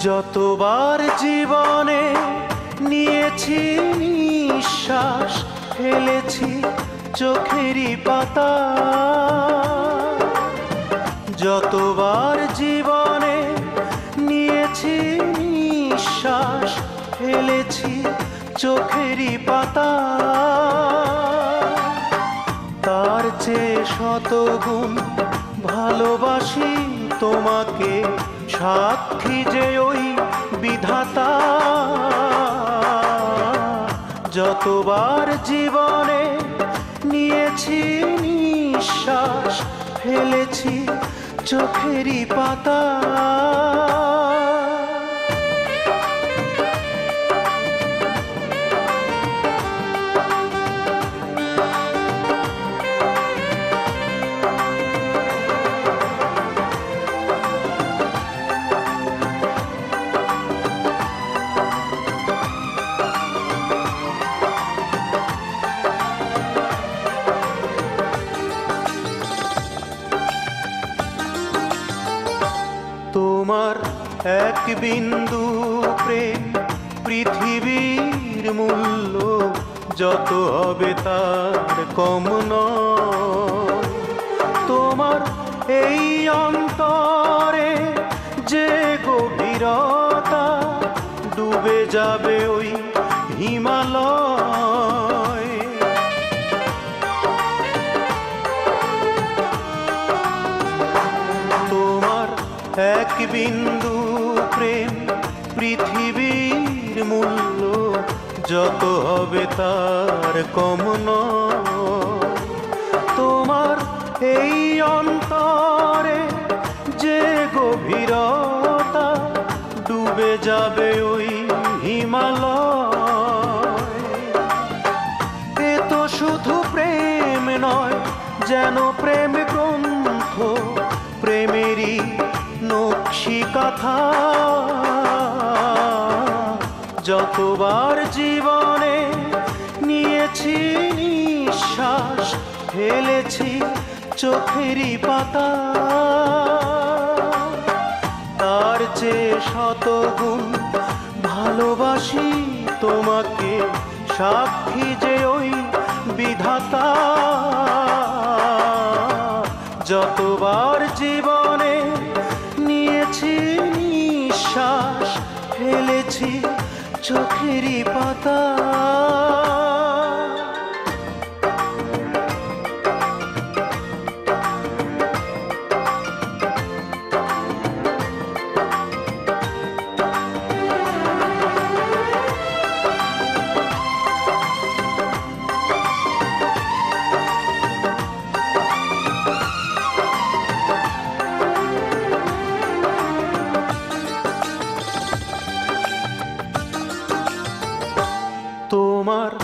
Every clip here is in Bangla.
যতবার জীবনে নিয়েছি নিঃশ্বাস, ফেলেছি চোখেরই পাতা। যতবার জীবনে নিয়েছি নিঃশ্বাস, ফেলেছি চোখেরই পাতা। তার চেয়ে শতগুণ ভালোবাসি তোমাকে। সাক্ষী যে ওই বিধাতা। যতবার জীবনে নিয়েছি নিঃশ্বাস ফেলেছি চোখেরই পাতা। তোমার এক বিন্দু প্রেম, পৃথিবীর মূল্য যত হবে তার কম তোমার এই অন্তরে যে গভীরতা ডুবে যাবে ওই হিমালয় বিন্দু প্রেম, পৃথিবীর মূল্য, যত হবে তার কম তোমার এই অন্তরে যে গভীরতা, ডুবে যাবে ওই হিমালয়। এ তো শুধু প্রেম নয়, যেন প্রেম কথা। যতবার জীবনে নিয়েছি নিঃশ্বাস, ফেলেছি চোখেরই পাতা। তার চেয়ে শতগুণ ভালোবাসি তোমাকে, সাক্ষী যে ওই বিধাতা। যতবার জীবনে ফেলেছি চোখেরই পাতা। তোমার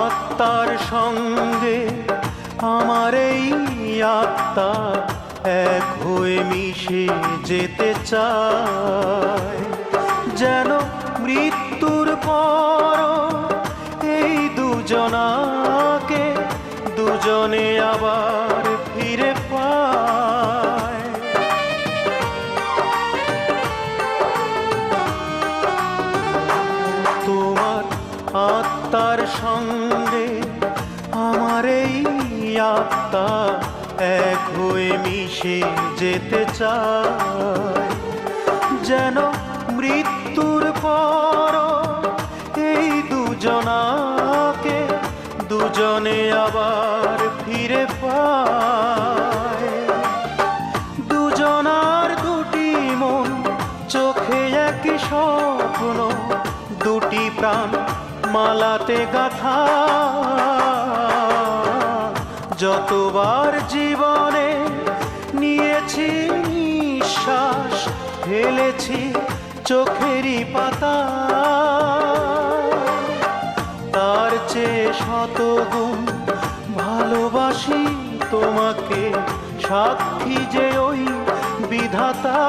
আত্মার সঙ্গে, আমার এই আত্মা এক হয়ে মিশে যেতে চায়। যেন মৃত্যুর পর এই দুজনাকে দুজনে আবার আত্মার সঙ্গে আমার এই আত্মা এক হয়ে মিশে যেতে চায়। যেন মৃত্যুর পর এই দুজনাকে দুজনে আবার ফিরে পায়। দুজনার দুটি মন, চোখে একই স্বপ্ন, দুটি প্রাণ মালাতে গাথা। যতবার জীবনে নিয়েছি নিঃশ্বাস, ফেলেছি চোখেরই পাতা। তার চেয়ে শতগুণ ভালোবাসি তোমাকে, সাক্ষী যে ওই বিধাতা।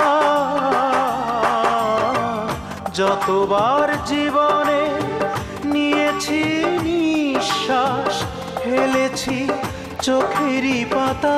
যতবার জীবনে চোখেরই পাতা